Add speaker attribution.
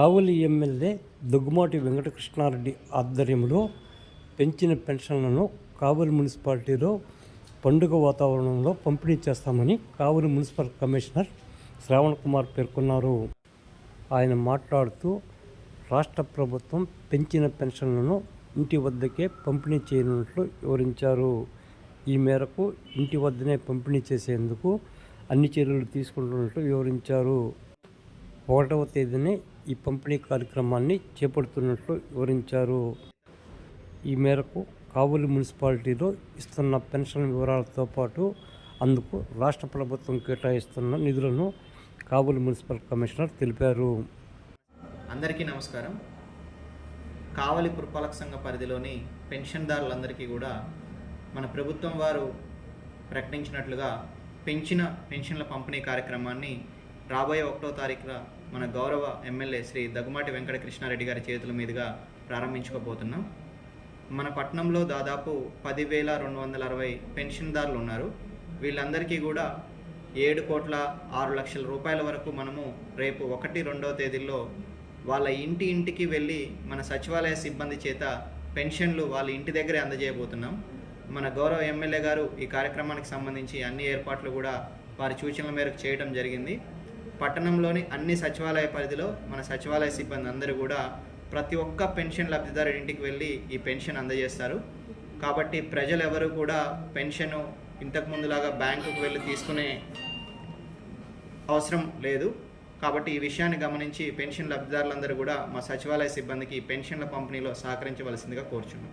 Speaker 1: కావలి MLA Daggumati Venkatakrishna Reddy ఆధ్వర్యంలో పెంచిన పెన్షన్లను కావలి మున్సిపాలిటీలో పండుగ వాతావరణంలో పంపిణీ చేస్తామని కావలి మున్సిపల్ కమిషనర్ శ్రావణ్ కుమార్ పేర్కొన్నారు. ఆయన మాట్లాడుతూ రాష్ట్ర ప్రభుత్వం పెంచిన పెన్షన్లను ఇంటి వద్దకే పంపిణీ చేయనున్నట్లు వివరించారు. ఈ మేరకు ఇంటి వద్దనే పంపిణీ చేసేందుకు అన్ని చర్యలు తీసుకుంటున్నట్లు వివరించారు. ఒకటవ తేదీనే ఈ పంపిణీ కార్యక్రమాన్ని చేపడుతున్నట్లు వివరించారు. ఈ మేరకు కావలి మున్సిపాలిటీలో ఇస్తున్న పెన్షన్ వివరాలతో పాటు అందుకు రాష్ట్ర ప్రభుత్వం కేటాయిస్తున్న నిధులను కాబూలు మున్సిపల్ కమిషనర్ తెలిపారు.
Speaker 2: అందరికీ నమస్కారం. కావలి పురపాలక సంఘ పరిధిలోని పెన్షన్దారులందరికీ కూడా మన ప్రభుత్వం వారు ప్రకటించినట్లుగా పెంచిన పెన్షన్ల పంపిణీ కార్యక్రమాన్ని రాబోయే ఒకటో తారీఖున మన గౌరవ ఎమ్మెల్యే శ్రీ దగ్గుమాటి వెంకట కృష్ణారెడ్డి గారి చేతుల మీదుగా ప్రారంభించుకోబోతున్నాం. మన పట్టణంలో దాదాపు పదివేల రెండు వందల అరవై పెన్షన్దారులు ఉన్నారు. వీళ్ళందరికీ కూడా ఏడు కోట్ల ఆరు లక్షల రూపాయల వరకు మనము రేపు ఒకటి రెండవ తేదీల్లో వాళ్ళ ఇంటి ఇంటికి వెళ్ళి మన సచివాలయ సిబ్బంది చేత పెన్షన్లు వాళ్ళ ఇంటి దగ్గరే అందజేయబోతున్నాం. మన గౌరవ ఎమ్మెల్యే గారు ఈ కార్యక్రమానికి సంబంధించి అన్ని ఏర్పాట్లు కూడా వారి సూచనల మేరకు చేయడం జరిగింది. పట్టణంలోని అన్ని సచివాలయ పరిధిలో మన సచివాలయ సిబ్బంది అందరూ కూడా ప్రతి ఒక్క పెన్షన్ లబ్ధిదారు ఇంటికి వెళ్ళి ఈ పెన్షన్ అందజేస్తారు. కాబట్టి ప్రజలు ఎవరు కూడా పెన్షన్ ఇంతకుముందులాగా బ్యాంకుకు వెళ్ళి తీసుకునే అవసరం లేదు. కాబట్టి ఈ విషయాన్ని గమనించి పెన్షన్ లబ్ధిదారులందరూ కూడా మా సచివాలయ సిబ్బందికి పెన్షన్ల పంపిణీలో సహకరించవలసిందిగా కోరుచున్నాం.